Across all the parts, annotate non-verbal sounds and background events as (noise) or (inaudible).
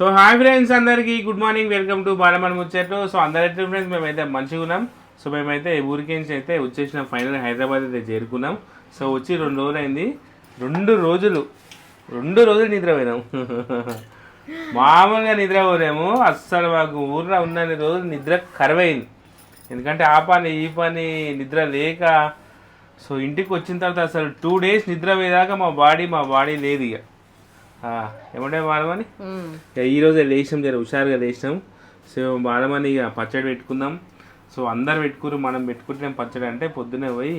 So hi friends అందరికీ good morning welcome to Balaman ముచ్చట్లు so అందరైతే ఫ్రెండ్స్ మేమైతే మంచిగా ఉన్నాం. సో మేమైతే ఊరికి నుంచి అయితే వచ్చేసిన ఫైనల్ హైదరాబాద్ అయితే చేరుకున్నాం. సో వచ్చి రెండు రోజులు అయింది రెండు రోజులు. రెండు రోజులు నిద్రపోయినాం (laughs) మామూలుగా నిద్రపోలేము అస్సలు మాకు ఊర్లో ఉన్న రోజులు నిద్ర కరువైంది. ఎందుకంటే ఆ పని ఈ పని నిద్ర లేక సో ఇంటికి వచ్చిన తర్వాత అసలు టూ డేస్ నిద్ర పోయేదాకా మా బాడీ మా బాడీ లేదు ఇక. ఏమంటే ఇక ఈరోజే లేచినాం జర హుషారుగా లేచినాం. సో మానమని ఇక పచ్చడి పెట్టుకుందాం. సో అందరు పెట్టుకురు మనం పెట్టుకుంటున్నాం పచ్చడి. అంటే పొద్దునే పోయి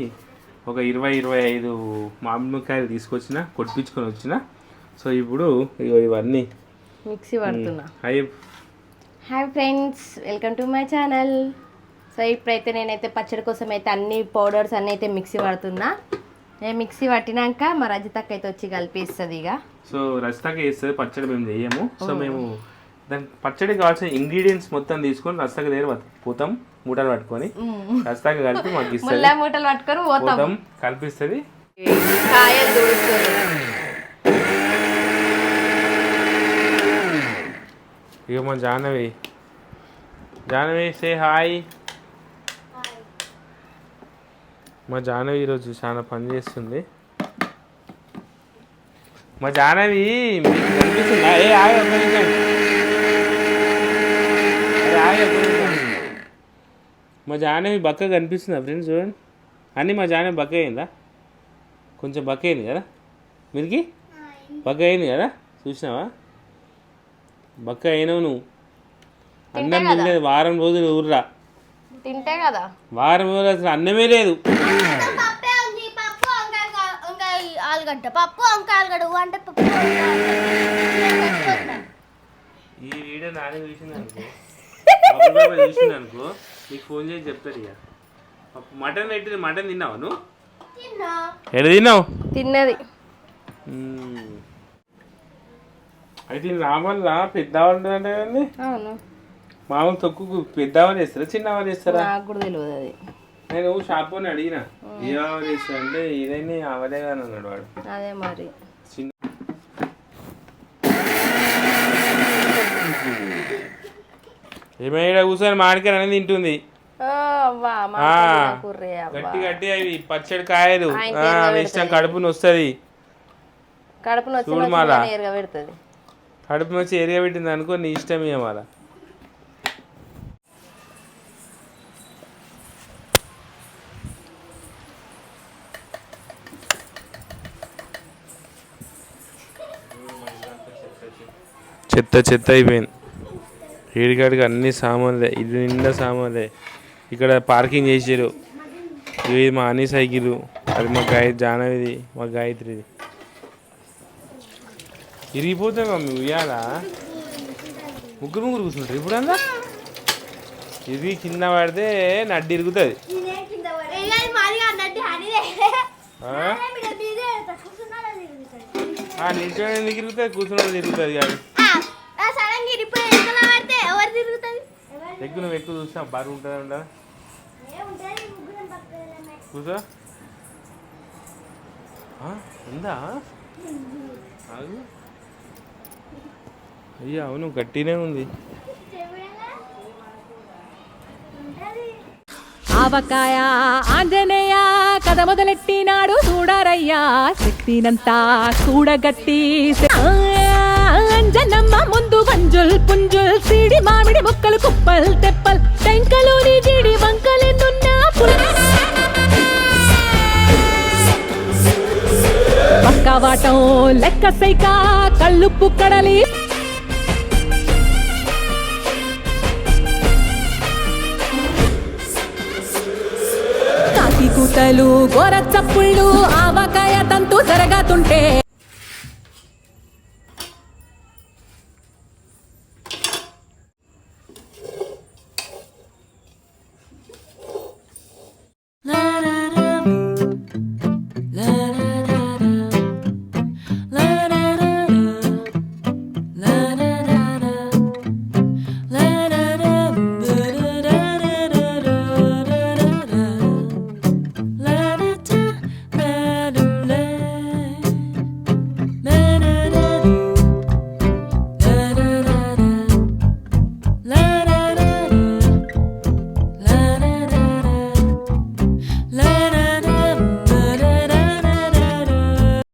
ఒక ఇరవై ఇరవై ఐదు మామిడికాయలు తీసుకొచ్చిన కొట్టించుకొని వచ్చిన. సో ఇప్పుడు ఇగో ఇవన్నీ. మిక్సీ పడుతున్నా. అవి hi friends welcome to my channel. So ఇప్పుడైతే నేనైతే పచ్చడి కోసం అయితే అన్ని పౌడర్స్ అన్నీ అయితే మిక్సీ పడుతున్నా. నేను మిక్సీ పట్టినాక మా రజితక్క అయితే వచ్చి కలిపిస్తుంది ఇక సో రస్తాకి వేస్తుంది పచ్చడి మేము చేయము సో మేము దానికి పచ్చడి కావాల్సిన ఇంగ్రీడియంట్స్ మొత్తం తీసుకొని రస్తాకి దగ్గర పోతాం మూటలు పట్టుకొని. రస్తాకి కలిపి మాకు ఇస్తుంది. మూటలు పట్టుకొని పోతాం. కల్పిస్తుంది. ఇక మా జాహ్నవి. జాహ్నవి సే హాయ్ మా జాహ్నవి ఈరోజు చాలా పని చేస్తుంది. మా జాహ్నవి మీకు కనిపిస్తుందా? ఏ ఆగు ఒక్క నిమిషం. ఏ ఆగు ఒక్క నిమిషం. మా జాహ్నవి బక్క కనిపిస్తుందా ఫ్రెండ్స్ చూడండి. అన్నీ మా జాహ్నవి బక్క అయిందా? కొంచెం బక్క అయింది కదా? మీరికి? బక్క అయింది కదా? చూసినావా? బక్క అయినావు నువ్వు. అన్నం తినలేదు వారం రోజులు ఊర్రా. తింటే కదా. వారం రోజులు అసలు అన్నమే లేదు. పప్పే ఉంది పప్పు వంకాయ కా- వంకాయ ఆలుగడ్డ. పప్పు వంకాయ ఆలుగడ్డ ఊ అంటే పప్పు వంకాయ ఆలుగడ్డ. ఈ వీడియో నాని చూసింది అనుకో. బాబా చూసింది అనుకో నీకు ఫోన్ చేసి చెప్తాడు ఇక. పప్పు మటన్ పెట్టి మటన్ తిన్నావా నువ్వు? తిన్నా. తిన్నావు? తిన్నది. అయితే రామల్లా పెద్దవాళ్ళు ఉంటుందంటే కదండి. అవును. మామూలు తొక్కు పెద్దవాళ్ళు చేస్తారా? చిన్నవాళ్ళు చేస్తారా? నాకు కూడా తెలియదు అది. నేను షాప్ అని అడిగిన. ఏ ఆవలు చేస్తా అంటే ఇదైనా అవలే కానీ అన్నాడు వాడు. అదే మరి. చిన్న ఏమైనా కూర్చొని మామిడికాయలు అనేది తింటుంది. గట్టి గట్టి అవి పచ్చడి కాయలు. ఇష్టం కడుపుని వస్తుంది కడుపు నొచ్చి కడుపు వచ్చి ఏరియా పెట్టింది అనుకో నీ ఇష్టం ఇక చెత్త చెత్త అయిపోయింది. ఏడికాడికి అన్ని సామాన్లే ఇది నిండా సామాన్లే. ఇక్కడ పార్కింగ్ చేసారు ఇది మా అన్ని సైకిల్ అది మా గాయ జానవిది మా గాయత్రిది. ఇరిగిపోతే మమ్మీ ఉయ్యాల? ముగ్గురు ముగ్గురు కూర్చుంటారు. ఇప్పుడు అంతా ఇది కింద పడితే నడ్డి ఇరుగుతుంది. ఏ, అది మాది అన్నట్టు హనీదే. ఎక్కువ నువ్వు ఎక్కువ చూసినా బరువు ఉంటుంది ఉండదా ముగ్గురం కూర్చో ఆ, ఉందా. అయ్యా అవును గట్టినే ఉంది. ఆవకాయ ఆంజనేయ కథ మొదలెట్టినాడు చూడారయ్యా. శక్తినంతా కూడగట్టి అంజనమ్మ ముందు వంజుల్ పుంజుల్ సిడి మామిడి ముక్కలు కుప్పల్ తెప్పల్ టెంకలోని జీడి వంకలెన్నున్నా పక్కవాటం లెక్క సైకా కళ్ళుప్పు కడలి కాకి కూతలు ఆవకాయ తంతు జరగతుంటే